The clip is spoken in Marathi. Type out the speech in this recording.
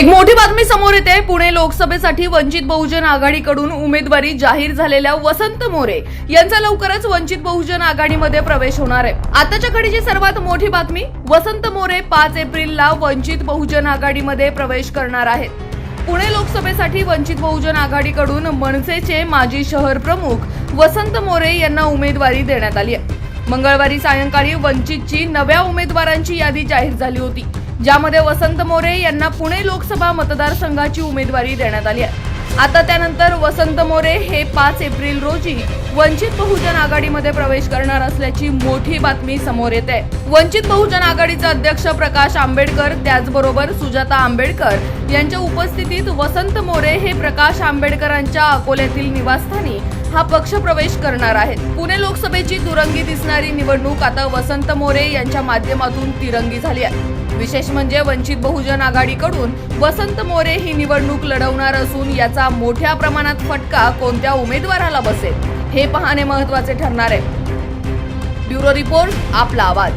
एक मोठी बातमी समोर येते. पुणे लोकसभेसाठी वंचित बहुजन आघाडीकडून उमेदवारी जाहीर झालेल्या वसंत मोरे यांचा लवकरच वंचित बहुजन आघाडीमध्ये प्रवेश होणार आहे. आताच्या घडीची सर्वात मोठी बातमी वसंत मोरे पाच एप्रिलला वंचित बहुजन आघाडीमध्ये प्रवेश करणार आहेत. पुणे लोकसभेसाठी वंचित बहुजन आघाडीकडून मनसेचे माजी शहर प्रमुख वसंत मोरे यांना उमेदवारी देण्यात आली आहे. मंगळवारी सायंकाळी वंचितची नव्या उमेदवारांची यादी जाहीर झाली होती. ज्यामध्ये वसंत मोरे यांना पुणे लोकसभा मतदारसंघाची उमेदवारी देण्यात आली आहे. आता त्यानंतर वसंत मोरे हे पाच एप्रिल रोजी वंचित बहुजन आघाडीमध्ये प्रवेश करणार असल्याची मोठी बातमी समोर येते. वंचित बहुजन आघाडीचे अध्यक्ष प्रकाश आंबेडकर त्याचबरोबर सुजाता आंबेडकर यांच्या उपस्थितीत वसंत मोरे हे प्रकाश आंबेडकरांच्या अकोल्यातील निवासस्थानी हा पक्ष प्रवेश करणार आहेत. पुणे लोकसभेची दुरंगी दिसणारी निवडणूक आता वसंत मोरे यांच्या माध्यमातून तिरंगी झाली आहे. विशेष म्हणजे वंचित बहुजन आघाडीकडून वसंत मोरे ही निवडणूक लढवणार असून याचा मोठ्या प्रमाणात फटका कोणत्या उमेदवाराला बसेल? हे पाहणे महत्त्वाचे ठरणार आहे. ब्युरो रिपोर्ट आपला आवाज.